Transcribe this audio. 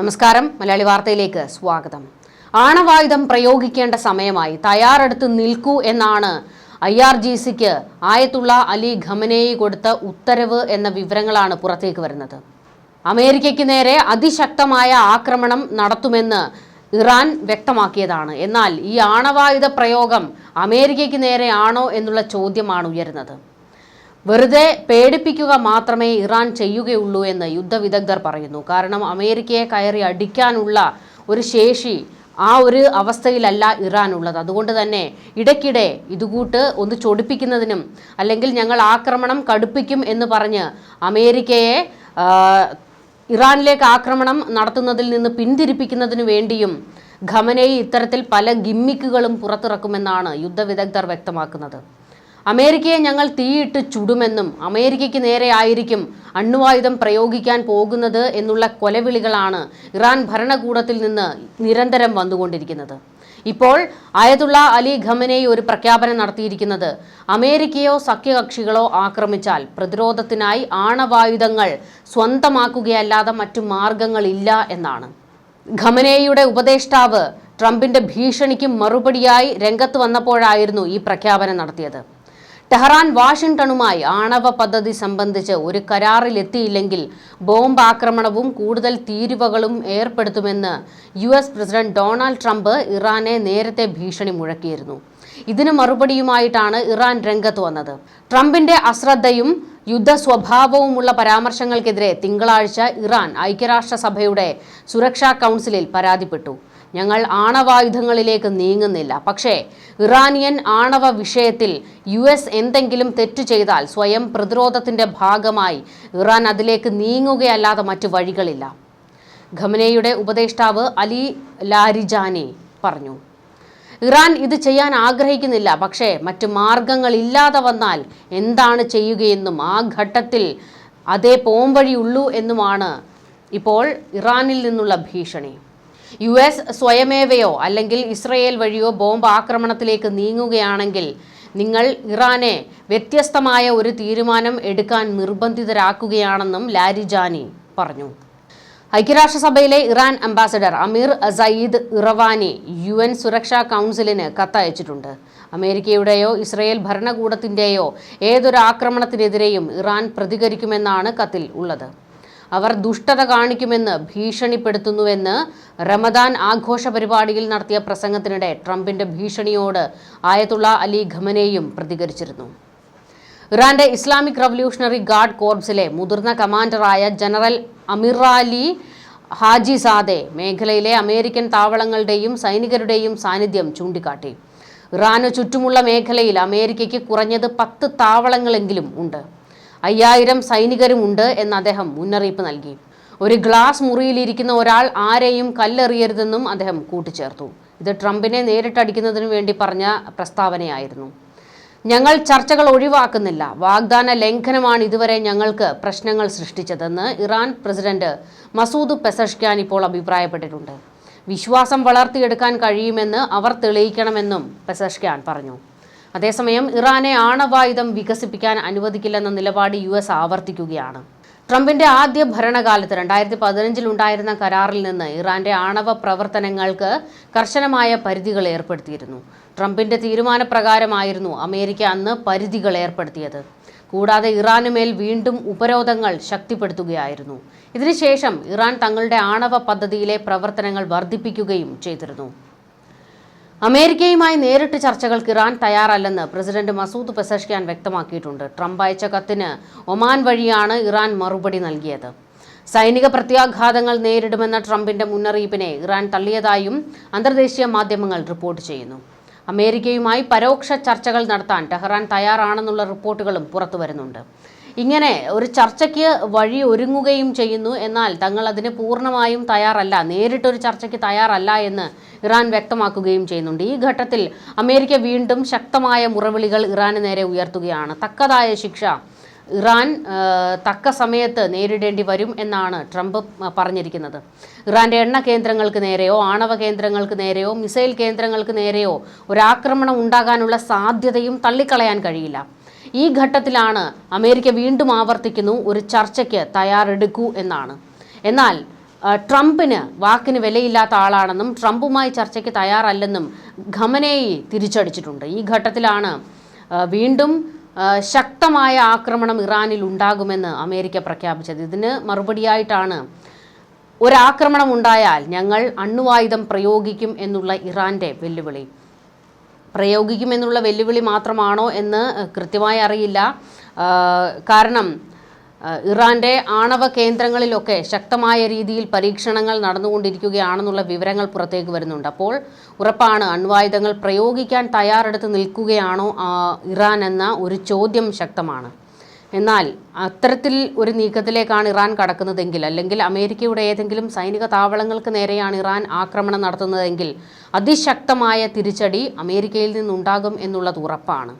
നമസ്കാരം. മലയാളി വാർത്തയിലേക്ക് സ്വാഗതം. ആണവായുധം പ്രയോഗിക്കേണ്ട സമയമായി തയ്യാറെടുത്ത് നിൽക്കൂ എന്നാണ് ഐ ആർ ജി സിക്ക് ആയത്തുള്ള അലി ഖമനേയി കൊടുത്ത ഉത്തരവ് എന്ന വിവരങ്ങളാണ് പുറത്തേക്ക് വരുന്നത്. അമേരിക്കയ്ക്ക് നേരെ അതിശക്തമായ ആക്രമണം നടത്തുമെന്ന് ഇറാൻ വ്യക്തമാക്കിയതാണ്. എന്നാൽ ഈ ആണവായുധ പ്രയോഗം അമേരിക്കയ്ക്ക് നേരെയാണോ എന്നുള്ള ചോദ്യമാണ് ഉയരുന്നത്. വെറുതെ പേടിപ്പിക്കുക മാത്രമേ ഇറാൻ ചെയ്യുകയുള്ളൂ എന്ന് യുദ്ധവിദഗ്ധർ പറയുന്നു. കാരണം അമേരിക്കയെ കയറി അടിക്കാനുള്ള ഒരു ശേഷി ആ ഒരു അവസ്ഥയിലല്ല ഇറാൻ ഉള്ളത് അതുകൊണ്ട് തന്നെ ഇടയ്ക്കിടെ ഇതുകൂട്ട് ഒന്ന് ചൊടിപ്പിക്കുന്നതിനും അല്ലെങ്കിൽ ഞങ്ങൾ ആക്രമണം കടുപ്പിക്കും എന്ന് പറഞ്ഞ് അമേരിക്കയെ ഇറാനിലേക്ക് ആക്രമണം നടത്തുന്നതിൽ നിന്ന് പിന്തിരിപ്പിക്കുന്നതിനു വേണ്ടിയും ഖമനയി ഇത്തരത്തിൽ പല ഗിമ്മിക്കുകളും പുറത്തിറക്കുമെന്നാണ് യുദ്ധവിദഗ്ധർ വ്യക്തമാക്കുന്നത്. അമേരിക്കയെ ഞങ്ങൾ തീയിട്ട് ചുടുമെന്നും അമേരിക്കയ്ക്ക് നേരെ ആയിരിക്കും അണ്വായുധം പ്രയോഗിക്കാൻ പോകുന്നത് എന്നുള്ള കൊലവിളികളാണ് ഇറാൻ ഭരണകൂടത്തിൽ നിന്ന് നിരന്തരം വന്നുകൊണ്ടിരിക്കുന്നത്. ഇപ്പോൾ അയതുള്ള അലി ഖമനയി ഒരു പ്രഖ്യാപനം നടത്തിയിരിക്കുന്നത്. അമേരിക്കയോ സഖ്യകക്ഷികളോ ആക്രമിച്ചാൽ പ്രതിരോധത്തിനായി ആണവായുധങ്ങൾ സ്വന്തമാക്കുകയല്ലാതെ മറ്റു മാർഗങ്ങളില്ല എന്നാണ്. ഖമനേയുടെ ഉപദേഷ്ടാവ് ട്രംപിന്റെ ഭീഷണിക്കും മറുപടിയായി രംഗത്ത് വന്നപ്പോഴായിരുന്നു ഈ പ്രഖ്യാപനം നടത്തിയത്. ടെഹ്റാൻ വാഷിംഗ്ടണുമായി ആണവ പദ്ധതി സംബന്ധിച്ച് ഒരു കരാറിലെത്തിയില്ലെങ്കിൽ ബോംബ് ആക്രമണവും കൂടുതൽ തീരുവകളും ഏർപ്പെടുത്തുമെന്ന് U S president Donald Trump ഇറാനെ നേരത്തെ ഭീഷണി മുഴക്കിയിരുന്നു. ഇതിന് മറുപടിയുമായിട്ടാണ് ഇറാൻ രംഗത്ത് വന്നത്. ട്രംപിന്റെ അശ്രദ്ധയും യുദ്ധ സ്വഭാവവുമുള്ള പരാമർശങ്ങൾക്കെതിരെ തിങ്കളാഴ്ച ഇറാൻ ഐക്യരാഷ്ട്രസഭയുടെ സുരക്ഷാ കൗൺസിലിൽ പരാതിപ്പെട്ടു. ഞങ്ങൾ ആണവായുധങ്ങളിലേക്ക് നീങ്ങുന്നില്ല. പക്ഷേ ഇറാനിയൻ ആണവ വിഷയത്തിൽ യു എസ് എന്തെങ്കിലും തെറ്റ് ചെയ്താൽ സ്വയം പ്രതിരോധത്തിന്റെ ഭാഗമായി ഇറാൻ അതിലേക്ക് നീങ്ങുകയല്ലാതെ മറ്റു വഴികളില്ല. ഖമനയുടെ ഉപദേഷ്ടാവ് അലി ലാരിജാനി പറഞ്ഞു ഇറാൻ ഇത് ചെയ്യാൻ ആഗ്രഹിക്കുന്നില്ല. പക്ഷേ മറ്റു മാർഗങ്ങളില്ലാതെ വന്നാൽ എന്താണ് ചെയ്യുകയെന്നും ആ ഘട്ടത്തിൽ അതേ പോംവഴിയുള്ളൂ എന്നുമാണ് ഇപ്പോൾ ഇറാനിൽ നിന്നുള്ള ഭീഷണി. യു എസ് സ്വയമേവയോ അല്ലെങ്കിൽ ഇസ്രയേൽ വഴിയോ ബോംബ് ആക്രമണത്തിലേക്ക് നീങ്ങുകയാണെങ്കിൽ നിങ്ങൾ ഇറാനെ വ്യത്യസ്തമായ ഒരു തീരുമാനം എടുക്കാൻ നിർബന്ധിതരാക്കുകയാണെന്നും ലാരി ജാനി പറഞ്ഞു. ഐക്യരാഷ്ട്രസഭയിലെ Iran ambassador Amir Saeid Iravani U N സുരക്ഷാ കൗൺസിലിന് കത്തയച്ചിട്ടുണ്ട്. അമേരിക്കയുടെയോ ഇസ്രയേൽ ഭരണകൂടത്തിന്റെയോ ഏതൊരു ആക്രമണത്തിനെതിരെയും ഇറാൻ പ്രതികരിക്കുമെന്നാണ് കത്തിൽ ഉള്ളത്. അവർ ദുഷ്ടത കാണിക്കുമെന്ന് ഭീഷണിപ്പെടുത്തുന്നുവെന്ന് റമദാൻ ആഘോഷ പരിപാടിയിൽ നടത്തിയ പ്രസംഗത്തിനിടെ ട്രംപിന്റെ ഭീഷണിയോട് ആയതുള്ള അലി ഖമനേയും പ്രതികരിച്ചിരുന്നു. ഇറാന്റെ ഇസ്ലാമിക് റവല്യൂഷണറി ഗാർഡ് കോർപ്സിലെ മുതിർന്ന കമാൻഡറായ ജനറൽ അമിറാലി ഹാജി സാദെ മേഖലയിലെ അമേരിക്കൻ താവളങ്ങളുടെയും സൈനികരുടെയും സാന്നിധ്യം ചൂണ്ടിക്കാട്ടി. ഇറാന് ചുറ്റുമുള്ള മേഖലയിൽ അമേരിക്കയ്ക്ക് കുറഞ്ഞത് പത്ത് താവളങ്ങളെങ്കിലും ഉണ്ട്. അയ്യായിരം സൈനികരുമുണ്ട് എന്ന് അദ്ദേഹം മുന്നറിയിപ്പ് നൽകി. ഒരു ഗ്ലാസ് മുറിയിലിരിക്കുന്ന ഒരാൾ ആരെയും കല്ലെറിയരുതെന്നും അദ്ദേഹം കൂട്ടിച്ചേർത്തു. ഇത് ട്രംപിനെ നേരിട്ടടിക്കുന്നതിനു വേണ്ടി പറഞ്ഞ പ്രസ്താവനയായിരുന്നു. ഞങ്ങൾ ചർച്ചകൾ ഒഴിവാക്കുന്നില്ല. വാഗ്ദാന ലംഘനമാണ് ഇതുവരെ ഞങ്ങൾക്ക് പ്രശ്നങ്ങൾ സൃഷ്ടിച്ചതെന്ന് ഇറാൻ പ്രസിഡന്റ് മസൂദ് പെസഷ്ക്യാൻ ഇപ്പോൾ അഭിപ്രായപ്പെട്ടിട്ടുണ്ട്. വിശ്വാസം വളർത്തിയെടുക്കാൻ കഴിയുമെന്ന് അവർ തെളിയിക്കണമെന്നും പെസഷ്ക്യാൻ പറഞ്ഞു. അതേസമയം ഇറാനെ ആണവായുധം വികസിപ്പിക്കാൻ അനുവദിക്കില്ലെന്ന നിലപാട് യു എസ് ആവർത്തിക്കുകയാണ്. ട്രംപിന്റെ ആദ്യ ഭരണകാലത്ത് രണ്ടായിരത്തി പതിനഞ്ചിൽ ഉണ്ടായിരുന്ന കരാറിൽ നിന്ന് ഇറാന്റെ ആണവ പ്രവർത്തനങ്ങൾക്ക് കർശനമായ പരിധികൾ ഏർപ്പെടുത്തിയിരുന്നു. ട്രംപിന്റെ തീരുമാനപ്രകാരമായിരുന്നു അമേരിക്ക അന്ന് പരിധികൾ ഏർപ്പെടുത്തിയത്. കൂടാതെ ഇറാനുമേൽ വീണ്ടും ഉപരോധങ്ങൾ ശക്തിപ്പെടുത്തുകയായിരുന്നു. ഇതിനുശേഷം ഇറാൻ തങ്ങളുടെ ആണവ പദ്ധതിയിലെ പ്രവർത്തനങ്ങൾ വർദ്ധിപ്പിക്കുകയും ചെയ്തിരുന്നു. അമേരിക്കയുമായി നേരിട്ട് ചർച്ചകൾക്ക് ഇറാൻ തയ്യാറല്ലെന്ന് പ്രസിഡന്റ് മസൂദ് പെസഷ്ക്യാൻ വ്യക്തമാക്കിയിട്ടുണ്ട്. ട്രംപ് അയച്ച കത്തിന് ഒമാൻ വഴിയാണ് ഇറാൻ മറുപടി നൽകിയത്. സൈനിക പ്രത്യാഘാതങ്ങൾ നേരിടുമെന്ന ട്രംപിന്റെ മുന്നറിയിപ്പിനെ ഇറാൻ തള്ളിയതായും അന്തർദേശീയ മാധ്യമങ്ങൾ റിപ്പോർട്ട് ചെയ്യുന്നു. അമേരിക്കയുമായി പരോക്ഷ ചർച്ചകൾ നടത്താൻ ടെഹ്റാൻ തയ്യാറാണെന്നുള്ള റിപ്പോർട്ടുകളും പുറത്തു വരുന്നുണ്ട്. ഇങ്ങനെ ഒരു ചർച്ചയ്ക്ക് വഴി ഒരുങ്ങുകയും ചെയ്യുന്നു എന്നാൽ തങ്ങൾ അതിന് പൂർണമായും തയ്യാറല്ല നേരിട്ടൊരു ചർച്ചയ്ക്ക് തയ്യാറല്ല എന്ന് ഇറാൻ വ്യക്തമാക്കുകയും ചെയ്യുന്നുണ്ട്. ഈ ഘട്ടത്തിൽ അമേരിക്ക വീണ്ടും ശക്തമായ മുറവിളികൾ ഇറാന് നേരെ ഉയർത്തുകയാണ്. തക്കതായ ശിക്ഷ ഇറാൻ തക്ക സമയത്ത് നേരിടേണ്ടി വരും എന്നാണ് ട്രംപ് പറഞ്ഞിരിക്കുന്നത്. ഇറാന്റെ എണ്ണ കേന്ദ്രങ്ങൾക്ക് നേരെയോ ആണവ കേന്ദ്രങ്ങൾക്ക് നേരെയോ മിസൈൽ കേന്ദ്രങ്ങൾക്ക് നേരെയോ ഒരാക്രമണം ഉണ്ടാകാനുള്ള സാധ്യതയും തള്ളിക്കളയാൻ കഴിയില്ല. ഈ ഘട്ടത്തിലാണ് അമേരിക്ക വീണ്ടും ആവർത്തിക്കുന്നു ഒരു ചർച്ചയ്ക്ക് തയ്യാറെടുക്കൂ എന്നാണ്. എന്നാൽ ട്രംപിന് വാക്കിന് വിലയില്ലാത്ത ആളാണെന്നും ട്രംപുമായി ചർച്ചയ്ക്ക് തയ്യാറല്ലെന്നും ഖമനേയി തിരിച്ചടിച്ചിട്ടുണ്ട്. ഈ ഘട്ടത്തിലാണ് വീണ്ടും ശക്തമായ ആക്രമണം ഇറാനിൽ ഉണ്ടാകുമെന്ന് അമേരിക്ക പ്രഖ്യാപിച്ചത്. ഇതിന് മറുപടിയായിട്ടാണ് ഒരാക്രമണം ഉണ്ടായാൽ ഞങ്ങൾ അണുവായുധം പ്രയോഗിക്കും എന്നുള്ള ഇറാന്റെ വെല്ലുവിളി. പ്രയോഗിക്കുമെന്നുള്ള വെല്ലുവിളി മാത്രമാണോ എന്ന് കൃത്യമായി അറിയില്ല. കാരണം ഇറാന്റെ ആണവ കേന്ദ്രങ്ങളിലൊക്കെ ശക്തമായ രീതിയിൽ പരീക്ഷണങ്ങൾ നടന്നുകൊണ്ടിരിക്കുകയാണെന്നുള്ള വിവരങ്ങൾ പുറത്തേക്ക് വരുന്നുണ്ട്. അപ്പോൾ ഉറപ്പാണ് അണ്വായുധങ്ങൾ പ്രയോഗിക്കാൻ തയ്യാറെടുത്ത് നിൽക്കുകയാണോ ഇറാൻ എന്ന ഒരു ചോദ്യം ശക്തമാണ്. എന്നാൽ അത്തരത്തിൽ ഒരു നീക്കത്തിലേക്കാണ് ഇറാൻ കടക്കുന്നതെങ്കിൽ അല്ലെങ്കിൽ അമേരിക്കയുടെ ഏതെങ്കിലും സൈനിക താവളങ്ങൾക്ക് നേരെയാണ് ഇറാൻ ആക്രമണം നടത്തുന്നതെങ്കിൽ അതിശക്തമായ തിരിച്ചടി അമേരിക്കയിൽ നിന്നുണ്ടാകും എന്നുള്ളത് ഉറപ്പാണ്.